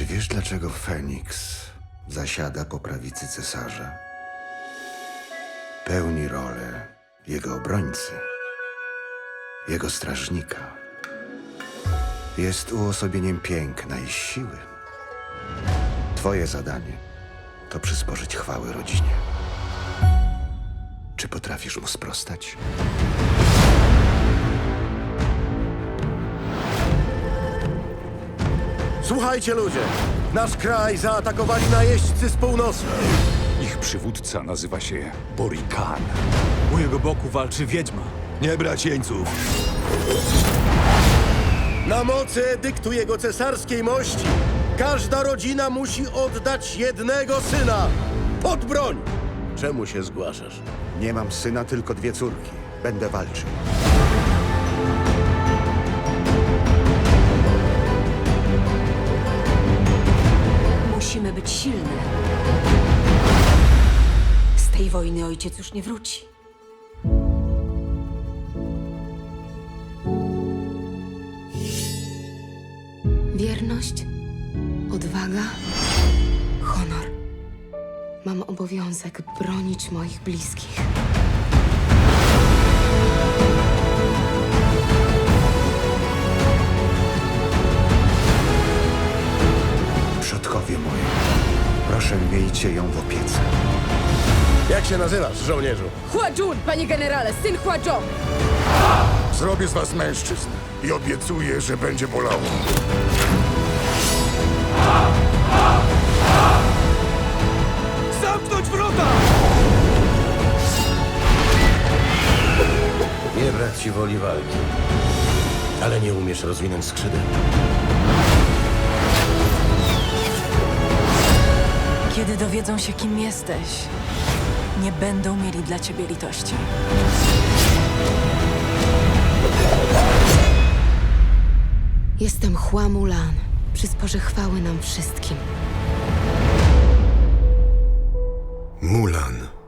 Czy wiesz, dlaczego Feniks zasiada po prawicy cesarza? Pełni rolę jego obrońcy, jego strażnika. Jest uosobieniem piękna i siły. Twoje zadanie to przysporzyć chwały rodzinie. Czy potrafisz mu sprostać? Słuchajcie ludzie, nasz kraj zaatakowali najeźdźcy z północy. Ich przywódca nazywa się Borikan. U jego boku walczy wiedźma. Nie brać jeńców. Na mocy edyktu jego cesarskiej mości każda rodzina musi oddać jednego syna pod broń. Czemu się zgłaszasz? Nie mam syna, tylko dwie córki. Będę walczył. Z tej wojny ojciec już nie wróci. Wierność, odwaga, honor. Mam obowiązek bronić moich bliskich. Przodkowie moi, proszę miejcie ją w opiece. Jak się nazywasz, żołnierzu? Hua-Jun, panie generale, syn Hua-Jong! Zrobię z was mężczyzn i obiecuję, że będzie bolało. Zamknąć wrota! Nie brak ci woli walki, ale nie umiesz rozwinąć skrzydeł. dowiedzą się, kim jesteś, nie będą mieli dla ciebie litości. Jestem Hua Mulan. Przysporzy chwały nam wszystkim. Mulan.